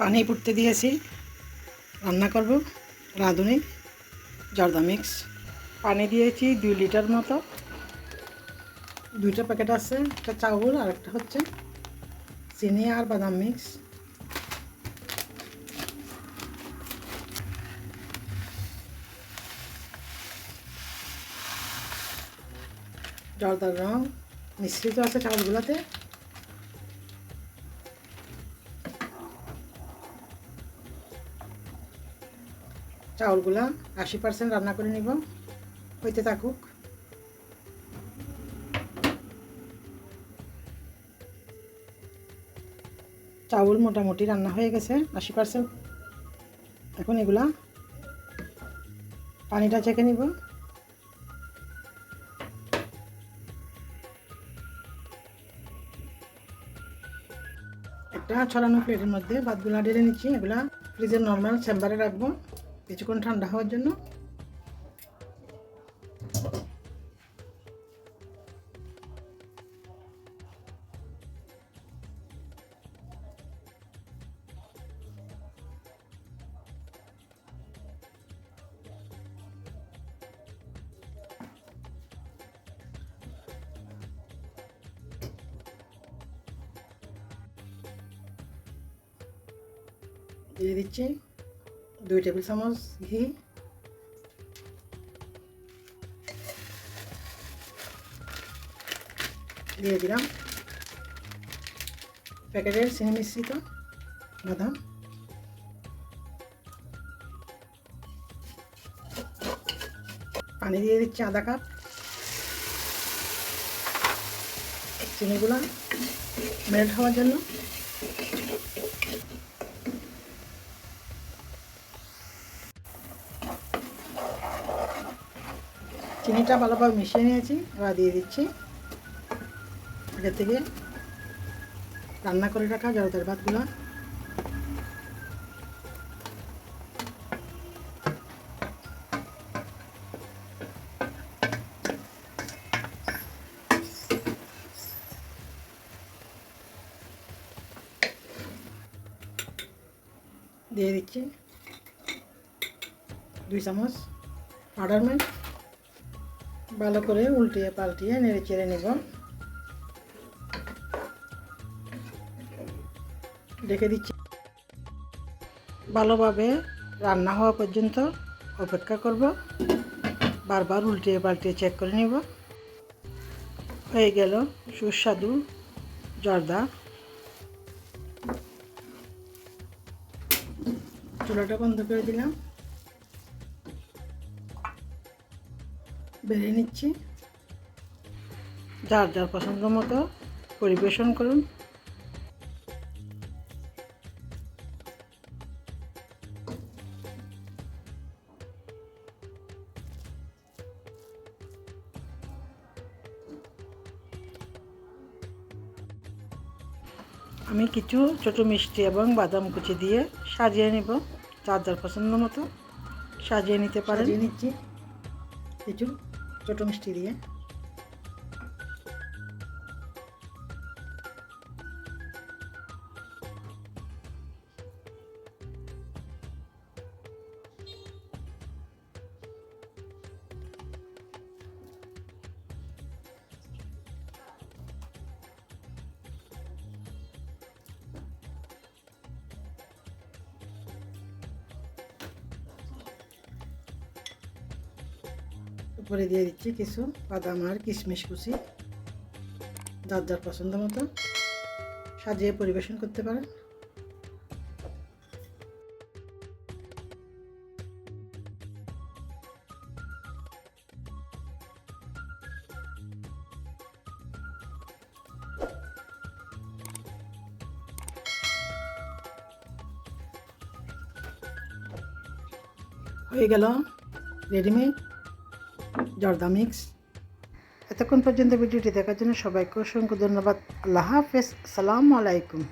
পানি ফুটতে দিয়েছি। রান্না করব রাঁধুনি, জর্দা মিক্স। পানি দিয়েছি দুই লিটার মতো। দুইটা প্যাকেট আছে, একটা চাউল আর একটা হচ্ছে চিনি আর বাদাম মিক্স। জর্দার রং, মিশ্রিত আছে চাউলগুলোতে। চাউলগুলা আশি পার্সেন্ট রান্না করে নিব। হইতে থাকুক। চাউল মোটামুটি রান্না হয়ে গেছে, আশি পার্সেন্ট। এখন এগুলা পানিটা চেকে নিব। একটা ছড়ানো প্লেটের মধ্যে ভাতগুলা ঢেলে নিচ্ছি। এগুলা ফ্রিজের নর্মাল চেম্বারে রাখব। কিছুক্ষণ ঠান্ডা হওয়ার জন্য। দিয়ে দিচ্ছি। দুই টেবিল চামচ ঘি। দিয়ে দিলাম। প্যাকেটের চিনি মিশ্রিত বাদাম। পানি দিয়ে দিচ্ছি আধা কাপ চিনিগুলো। মেল্ট হওয়ার জন্য চিনিটা ভালোভাবে মিশিয়ে নিয়েছি, এবার দিয়ে দিচ্ছি। আগে থেকে রান্না করে রাখা জলতের ভাতগুলো। দিয়ে দিচ্ছি দুই চামচ পাউডার মিল্ক ভালো করে উল্টিয়ে পাল্টিয়ে নেড়ে চেড়ে নেব। রেখে দিচ্ছি। ভালোভাবে রান্না হওয়া পর্যন্ত অপেক্ষা করব। বারবার উল্টিয়ে পাল্টিয়ে চেক করে নেব। হয়ে গেল সুস্বাদু জর্দা। চুলাটা বন্ধ করে দিলাম। বেড়ে নিচ্ছি। যার যার পছন্দ মতো পরিবেশন করুন। আমি কিছু ছোট মিষ্টি এবং বাদাম কুচি দিয়ে সাজিয়ে নেব। যার যার পছন্দ মতো সাজিয়ে নিতে পারেন। নিচ্ছি। কিছু ছোটো মিষ্টি দিয়ে। উপরে দিয়ে দিচ্ছি কিছু বাদাম আর কিশমিশ কুচি। যার যার পছন্দ মতো সাজিয়ে পরিবেশন করতে পারেন। হয়ে গেল রেডিমেড জর্দা মিক্স। এতক্ষণ পর্যন্ত ভিডিওটি দেখার জন্য সবাইকে অসংখ্য ধন্যবাদ। আল্লাহ হাফেজ। আসসালামু আলাইকুম।